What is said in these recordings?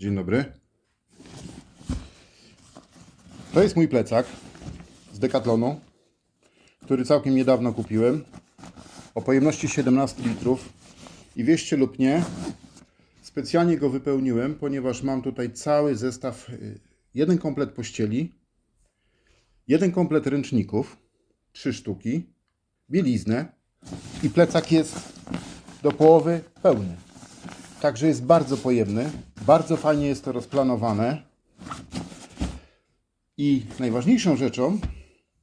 Dzień dobry. To jest mój plecak z Decathlonu, który całkiem niedawno kupiłem. O pojemności 17 litrów. I wieście lub nie, specjalnie go wypełniłem, ponieważ mam tutaj cały zestaw, y, jeden komplet pościeli, jeden komplet ręczników, trzy sztuki, bieliznę i plecak jest do połowy pełny. Także jest bardzo pojemny, bardzo fajnie jest to rozplanowane. I najważniejszą rzeczą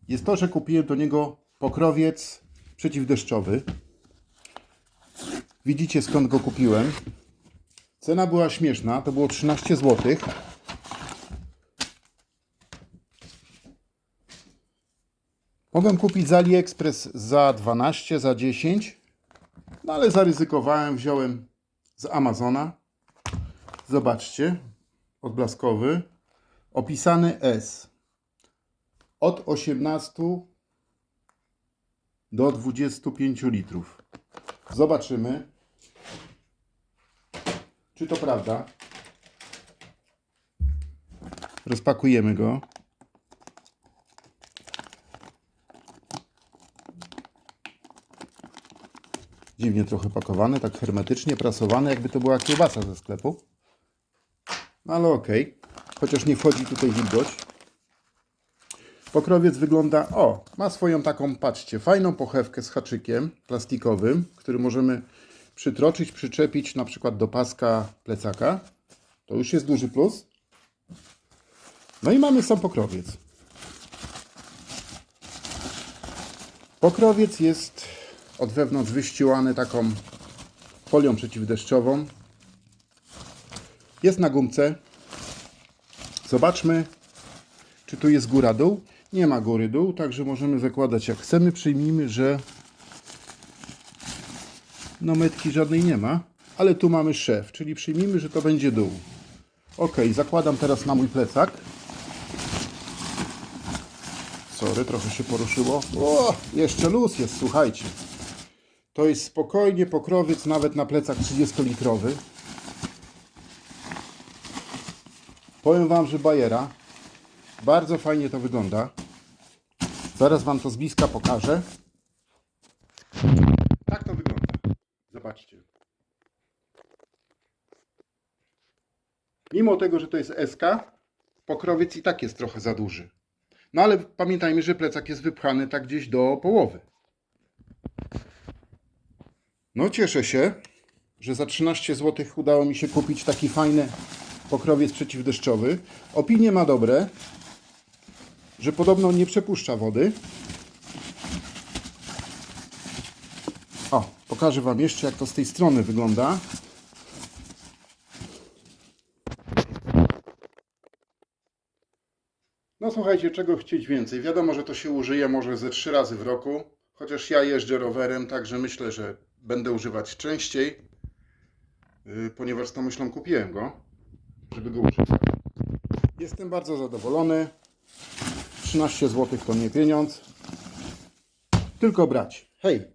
jest to, że kupiłem do niego pokrowiec przeciwdeszczowy. Widzicie skąd go kupiłem. Cena była śmieszna, to było 13 zł. Mogłem kupić z AliExpress za 12, za 10, no ale zaryzykowałem, wziąłem z Amazona. Zobaczcie, odblaskowy, opisany S. Od 18 do 25 litrów. Zobaczymy, czy to prawda. Rozpakujemy go. Dziwnie trochę pakowany, tak hermetycznie prasowany, jakby to była kiełbasa ze sklepu. No ale okej. Chociaż nie wchodzi tutaj wilgoć. Pokrowiec wygląda, o, ma swoją taką, patrzcie, fajną pochewkę z haczykiem plastikowym, który możemy przytroczyć, przyczepić na przykład do paska plecaka. To już jest duży plus. No i mamy sam pokrowiec. Pokrowiec jest od wewnątrz wyściłany taką folią przeciwdeszczową. Jest na gumce. Zobaczmy, czy tu jest góra-dół. Nie ma góry-dół, także możemy zakładać jak chcemy. Przyjmijmy, że no metki żadnej nie ma, ale tu mamy szef, czyli przyjmijmy, że to będzie dół. Ok, zakładam teraz na mój plecak. Sorry, trochę się poruszyło. O, jeszcze luz jest, słuchajcie. To jest spokojnie pokrowiec nawet na plecak 30-litrowy. Powiem Wam, że bajera. Bardzo fajnie to wygląda. Zaraz Wam to z bliska pokażę. Tak to wygląda. Zobaczcie. Mimo tego, że to jest SK, pokrowiec i tak jest trochę za duży. No ale pamiętajmy, że plecak jest wypchany tak gdzieś do połowy. No cieszę się, że za 13 zł udało mi się kupić taki fajny pokrowiec przeciwdeszczowy. Opinie ma dobre, że podobno nie przepuszcza wody. O, pokażę Wam jeszcze jak to z tej strony wygląda. No słuchajcie, czego chcieć więcej? Wiadomo, że to się użyje może ze trzy razy w roku, chociaż ja jeżdżę rowerem, także myślę, że będę używać częściej, yy, ponieważ z tą myślą kupiłem go, żeby go użyć. Jestem bardzo zadowolony. 13 zł to nie pieniądz. Tylko brać. Hej!